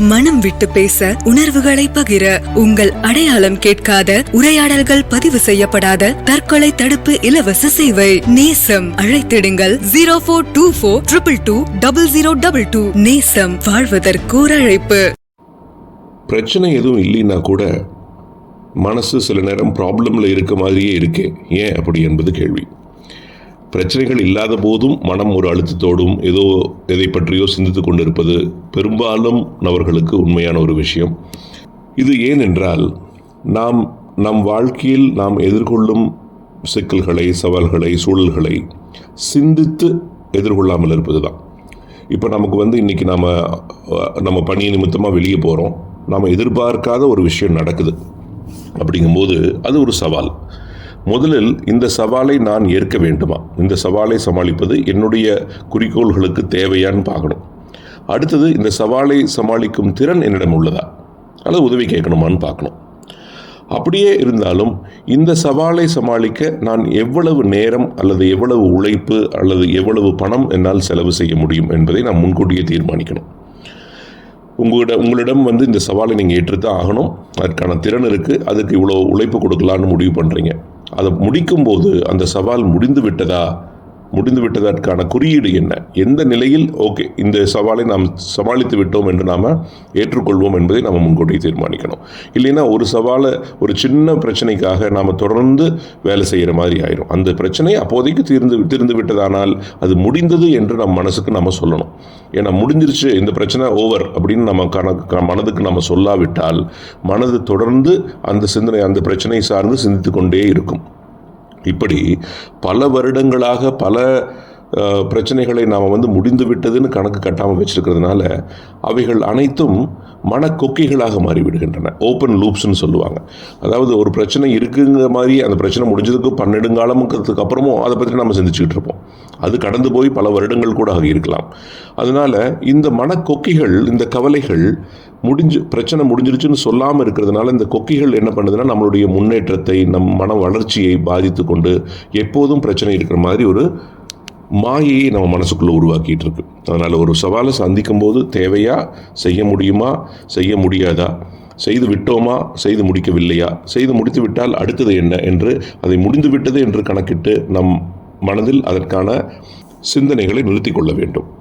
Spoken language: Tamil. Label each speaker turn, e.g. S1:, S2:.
S1: மனம் விட்டு பேச உணர்வுகளை பகிர உங்கள் அடையாளம் கேட்காத உரையாடல்கள் பதிவு செய்யப்படாத தற்கொலை தடுப்பு இலவச சேவை. நேசம் அழைத்திடுங்கள். Zero four two four triple two double zero double two Nesam வாழ்வதற்கோர் அழைப்பு.
S2: பிரச்சனை எதுவும் இல்லைன்னா கூட மனசு சில நேரம் ப்ராப்ளமில் இருக்க மாதிரியே இருக்கே. ஏன் அப்படி என்பது கேள்வி. பிரச்சனைகள் இல்லாத போதும் மனம் ஒரு அழுத்தத்தோடும் ஏதோ எதை பற்றியோ சிந்தித்து கொண்டிருப்பது பெரும்பாலும் நபர்களுக்கு உண்மையான ஒரு விஷயம். இது ஏனென்றால் நாம் நம் வாழ்க்கையில் நாம் எதிர்கொள்ளும் சிக்கல்களை சவால்களை சூழல்களை சிந்தித்து எதிர்கொள்ளாமல் இருப்பது தான் இப்போ நமக்கு வந்து இன்றைக்கி நாம் நம்ம பணி நிமித்தமாக வெளியே போகிறோம் நாம் எதிர்பார்க்காத ஒரு விஷயம் நடக்குது. அப்படிங்கும்போது அது ஒரு சவால். முதலில் இந்த சவாலை நான் ஏற்க வேண்டுமா? இந்த சவாலை சமாளிப்பது என்னுடைய குறிக்கோள்களுக்கு தேவையான்னு பார்க்கணும். அடுத்தது இந்த சவாலை சமாளிக்கும் திறன் என்னிடம் உள்ளதா? அல்லது உதவி கேட்கணுமான்னு பார்க்கணும். அப்படியே இருந்தாலும் இந்த சவாலை சமாளிக்க நான் எவ்வளவு நேரம் அல்லது எவ்வளவு உழைப்பு அல்லது எவ்வளவு பணம் என்னால் செலவு செய்ய முடியும் என்பதை நான் முன்கூட்டியே தீர்மானிக்கணும். உங்களிடம் உங்களிடம் வந்து இந்த சவாலை நீங்கள் ஏற்றுத்தான் ஆகணும். அதற்கான திறன் இருக்குது அதுக்கு இவ்வளோ உழைப்பு கொடுக்கலான்னு முடிவு பண்ணுறீங்க அதை முடிக்கும்போது அந்த சவால் முடிந்து விட்டதா? முடிந்து விட்டதற்கான குறியீடு என்ன? எந்த நிலையில்? ஓகே இந்த சவாலை நாம் சமாளித்து விட்டோம் என்று நாம் ஏற்றுக்கொள்வோம் என்பதை நாம் முன்கூட்டியே தீர்மானிக்கணும். இல்லைன்னா ஒரு சவாலை ஒரு சின்ன பிரச்சனைக்காக நாம் தொடர்ந்து வேலை செய்கிற மாதிரி ஆயிரும். அந்த பிரச்சனை அப்போதைக்கு தீர்ந்து தீர்ந்து விட்டதானால் அது முடிந்தது என்று நம் மனசுக்கு நம்ம சொல்லணும். ஏன்னா முடிஞ்சிருச்சு இந்த பிரச்சனை ஓவர் அப்படின்னு நம்ம கணக்கு மனதுக்கு நம்ம சொல்லாவிட்டால் மனது தொடர்ந்து அந்த சிந்தனை அந்த பிரச்சனை சார்ந்து சிந்தித்து கொண்டே இருக்கும். இப்படி பல வருடங்களாக பல பிரச்சனைகளை நாம் வந்து முடிந்து விட்டதுன்னு கணக்கு கட்டாமல் வச்சுருக்கிறதுனால அவைகள் அனைத்தும் மனக்கொக்கைகளாக மாறிவிடுகின்றன. ஓப்பன் லூப்ஸ்னு சொல்லுவாங்க. அதாவது ஒரு பிரச்சனை இருக்குங்கிற மாதிரி அந்த பிரச்சனை முடிஞ்சதுக்கு பன்னெடுங்காலமுக்கிறதுக்கு அப்புறமும் அதை பற்றி நம்ம சிந்திச்சுக்கிட்டு இருப்போம். அது கடந்து போய் பல வருடங்கள் கூட ஆகி இருக்கலாம். இந்த மனக்கொக்கைகள் இந்த கவலைகள் முடிஞ்சு பிரச்சனை முடிஞ்சிருச்சுன்னு சொல்லாமல் இருக்கிறதுனால இந்த கொக்கிகள் என்ன பண்ணுதுன்னா நம்மளுடைய முன்னேற்றத்தை நம் மன வளர்ச்சியை பாதித்து கொண்டு எப்போதும் பிரச்சனை இருக்கிற மாதிரி ஒரு மாயையை நம்ம மனசுக்குள்ளே உருவாக்கிட்டு இருக்கு அதனால் ஒரு சவாலை சந்திக்கும் போது தேவையா? செய்ய முடியுமா? செய்ய முடியாதா? செய்து விட்டோமா? செய்து முடிக்கவில்லையா? செய்து முடித்து விட்டால் அடுத்தது என்ன என்று அதை முடிந்து விட்டது என்று கணக்கிட்டு நம் மனதில் அதற்கான சிந்தனைகளை நிறுத்திக் கொள்ள வேண்டும்.